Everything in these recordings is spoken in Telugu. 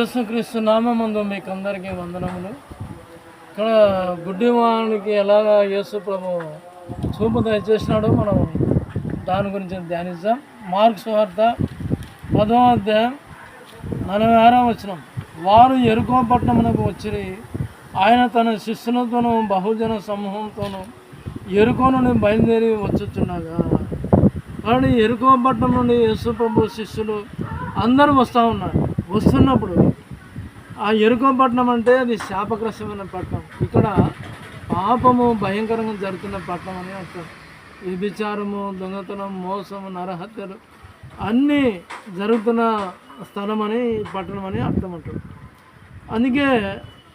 యేసుక్రీస్తు నామందు మీకు అందరికీ వందనములు. ఇక్కడ గుడ్డివానికి ఎలాగా యేసు ప్రభు చూపు దయచేసినాడో మనం దాని గురించి ధ్యానిద్దాం. మార్క్స్ వార్త పదవ అధ్యాయం నలభై ఆరో వచ్చిన వారు ఎరుకో పట్టణమునకు వచ్చి ఆయన తన శిష్యులతోనూ బహుజన సమూహంతోనూ ఎరుకో నుండి బయలుదేరి వచ్చుచున్నాగా కానీ ఎరుకో పట్టణం నుండి యేసు ప్రభు శిష్యులు అందరూ వస్తూ ఉన్నారు. వస్తున్నప్పుడు ఆ ఎరుకో పట్టణం అంటే అది శాపగ్రస్తమైన పట్టణం ఇక్కడ పాపము భయంకరంగా జరుగుతున్న పట్టణం అని అంటారు విభిచారము దొంగతనం మోసము నరహత్యలు అన్నీ జరుగుతున్న స్థలం అని ఈ పట్టణం అని అర్థం అంటారు అందుకే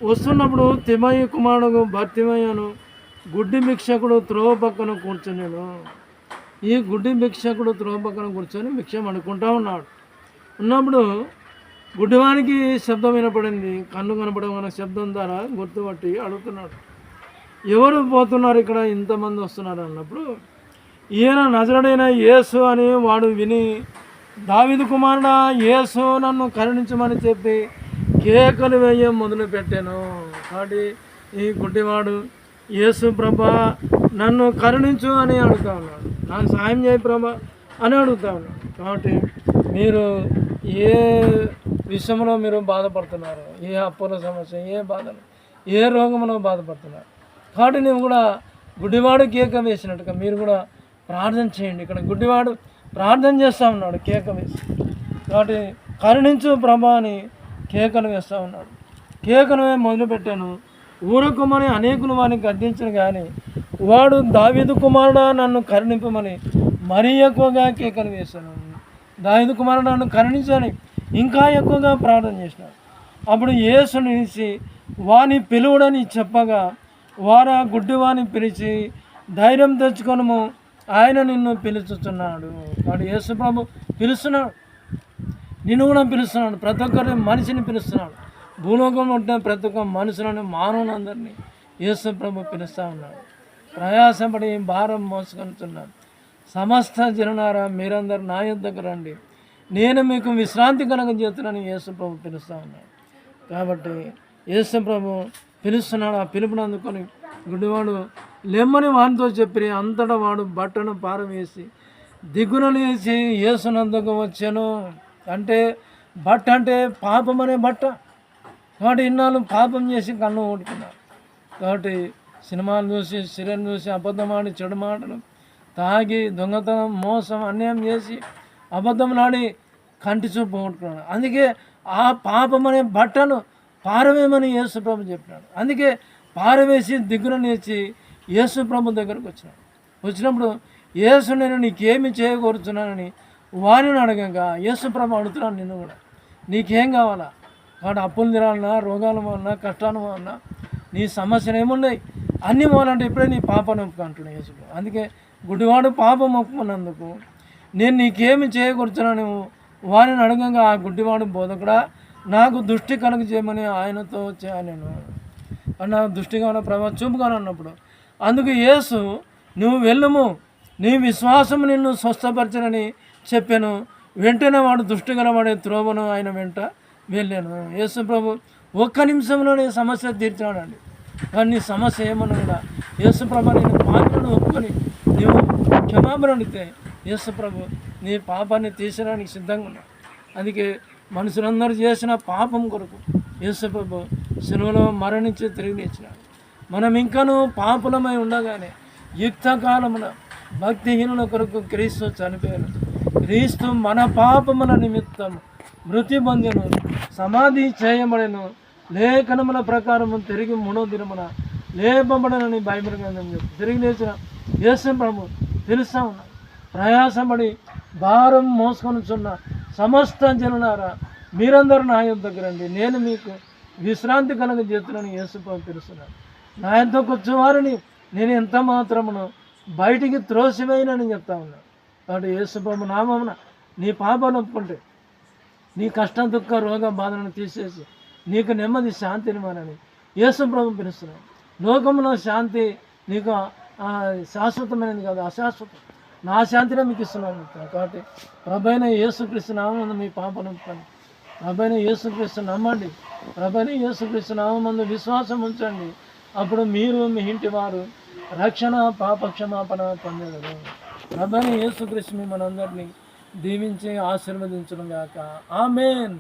వస్తున్నప్పుడు తిమయ్య కుమారుడు భర్తిమయ్యను గుడ్డి భిక్షకుడు త్రోవ పక్కన కూర్చున్నాడు ఈ గుడ్డి భిక్షకుడు త్రోవ పక్కన కూర్చొని భిక్షం అనుకుంటా ఉన్నాడు. ఉన్నప్పుడు గుడ్డివానికి శబ్దం వినపడింది. కన్ను కనపడమైన శబ్దం ద్వారా గుర్తుపట్టి అడుగుతున్నాడు. ఎవరు పోతున్నారు ఇక్కడ? ఇంతమంది వస్తున్నారు అన్నప్పుడు ఈయన నజరుడైన యేసు అని వాడు విని దావిదు కుమారుడా యేసు నన్ను కరుణించమని చెప్పి కేకలు వేయ మొదలు పెట్టాను. కాబట్టి ఈ గుడ్డివాడు యేసు ప్రభా నన్ను కరుణించు అని అడుగుతా ఉన్నాడు. నాకు సాయం చేయి ప్రభా అని అడుగుతా ఉన్నాడు. కాబట్టి మీరు ఏ విషయంలో మీరు బాధపడుతున్నారు. ఏ అప్పుల సమస్య ఏ బాధలు ఏ రోగంలో బాధపడుతున్నారు. కాబట్టి నువ్వు కూడా గుడ్డివాడు కేక వేసినట్టుగా మీరు కూడా ప్రార్థన చేయండి. ఇక్కడ గుడ్డివాడు ప్రార్థన చేస్తూ ఉన్నాడు కేక వేసి. కాబట్టి కరుణించు ప్రభా అని కేకను వేస్తూ ఉన్నాడు. కేకను మొదలుపెట్టాను. ఊరకుమని అనేకులు వారిని గద్దించను కానీ వాడు దావిదు కుమారుడా నన్ను కరుణింపమని మరీ ఎక్కువగా కేకలు వేశాను. దావిదు కుమారుడు నన్ను కరుణించని ఇంకా ఎక్కువగా ప్రార్థన చేసినాడు అప్పుడు యేసు నిలిచి వాని పిలువుడని చెప్పగా వారు ఆ గుడ్డివాని పిలిచి ధైర్యం తెచ్చుకొనము ఆయన నిన్ను పిలుచుతున్నాడు వాడు యేసు ప్రభు పిలుస్తున్నాడు. నిన్ను కూడా పిలుస్తున్నాడు. ప్రతి ఒక్కరి మనిషిని పిలుస్తున్నాడు. భూలోకంలో ఉంటే ప్రతి ఒక్క మనుషులను మానవులందరినీ యేసు ప్రభు పిలుస్తూ ఉన్నాడు. ప్రయాసపడి భారం మోసుకొనుతున్నాడు సమస్త జనులారా మీరందరూ నా యుద్ధకు రండి. నేను మీకు విశ్రాంతి కలగం చేస్తున్నాను యేసుప్రభు పిలుస్తూ ఉన్నాడు. కాబట్టి యేసుప్రభు పిలుస్తున్నాడు ఆ పిలుపుని అందుకొని గుడివాడు లెమ్మని వానితో చెప్పి అంతటా వాడు బట్టను పారవేసి దిగున లేచి యేసునందుకు వచ్చాను. అంటే బట్ట అంటే పాపం అనే బట్ట. కాబట్టి ఇన్నాళ్ళు పాపం చేసి కన్ను ఓడుకున్నారు కాబట్టి సినిమాలు చూసి సిరియల్ చూసి అబద్ధమాడి చెడు మాటలు తాగి దొంగతనం మోసం అన్యాయం చేసి అబద్ధంలాడి కంటి చూపు పోగొట్టుకున్నాడు. అందుకే ఆ పాపం అనే బట్టను పారవేయమని యేసుప్రభు చెప్పినాడు. అందుకే పారవేసి దిగున నేర్చి యేసుప్రభు దగ్గరకు వచ్చినాడు. వచ్చినప్పుడు యేసు నేను నీకేమి చేయకూరుచున్నానని వారిని అడగంగా యేసుప్రభు అడుగుతున్నాను నిన్ను కూడా. నీకేం కావాలా? వాడు అప్పులు తినాలన్నా రోగాలు వలన కష్టాలు వలన? నీ సమస్యలు ఏమున్నాయి? అన్నీ పోవాలంటే ఇప్పుడే నీ పాపను ఒప్పుకుంటున్నావు యేసుప్రభు అందుకే గుడివాడు పాపం ఒప్పుకున్నందుకు నేను నీకేమి చేయకూర్చున్నాను వారిని అడగంగా ఆ గుడ్డివాడు బోధకుడా నాకు దృష్టి కనుక చేయమని ఆయనతో నేను అన్న దృష్టిగా ఉన్న ప్రభా చూపుగాను అన్నప్పుడు అందుకు యేసు నువ్వు వెళ్ళుము నీ విశ్వాసం నిన్ను స్వస్థపరచనని చెప్పాను. వెంటనే వాడు దృష్టి గలవాడే త్రోవను ఆయన వెంట వెళ్ళాను. యేసు ప్రభు ఒక్క నిమిషంలోనే సమస్య తీర్చాడండి. కానీ సమస్య ఏమన్నా కూడా యేసు ప్రభా నేను పాపను ఒప్పుకొని నీవు క్షమాపణ అడిగితే యేసు ప్రభు నీ పాపాన్ని తీసడానికి సిద్ధంగా ఉన్నాడు అందుకే మనుషులందరూ చేసిన పాపం కొరకు యేసు ప్రభు శిలువలో మరణించి తిరిగి లేచినాడు. మనం ఇంకనూ పాపులమై ఉండగానే యుక్త కాలమున భక్తిహీనుల కొరకు క్రీస్తు చనిపోయాను క్రీస్తు మన పాపముల నిమిత్తం మృతి పొందిను సమాధి చేయబడెను లేఖనముల ప్రకారము తిరిగి మూడో దినమున లేపబడనని బైబిల్ గ్రంథం చెప్పి తిరిగి లేచిన యేసు ప్రభు తెలుస్తా ఉన్నాడు. ప్రయాసపడి భారం మోసుకొనిచున్న సమస్త జనులారా మీరందరూ నా యొద్దకు రండి. నేను మీకు విశ్రాంతి కలగ చేతులను యేసు తెలుస్తున్నాను నా ఎంతో కూర్చోవారని నేను ఎంత మాత్రమును బయటికి త్రోసివేయనని చెప్తా ఉన్నాను కాబట్టి యేసు నామమున నీ పాపను ఒప్పుకుంటే నీ కష్టం దుఃఖ రోగ బాధలను తీసేసి నీకు నెమ్మది శాంతిని మనని యేసుప్రభు పిలుస్తున్నాను లోకంలో శాంతి నీకు శాశ్వతమైనది కాదు అశాశ్వతం. నా శాంతినే మీకు ఇస్తున్నాను. కాబట్టి ప్రభైన యేసు కృష్ణ మీ పాపను ఒప్పుకొని ప్రభని యేసుక్రీస్తు నమ్మండి ప్రభని యేసుక్రీస్తు నామందు విశ్వాసం ఉంచండి. అప్పుడు మీరు మీ ఇంటి వారు రక్షణ పాపక్షమాపణ పొందగలరు. ప్రభని యేసుక్రీస్తు మిమ్మల్ని అందరినీ దీవించి ఆశీర్వదించడం గాక ఆమెన్.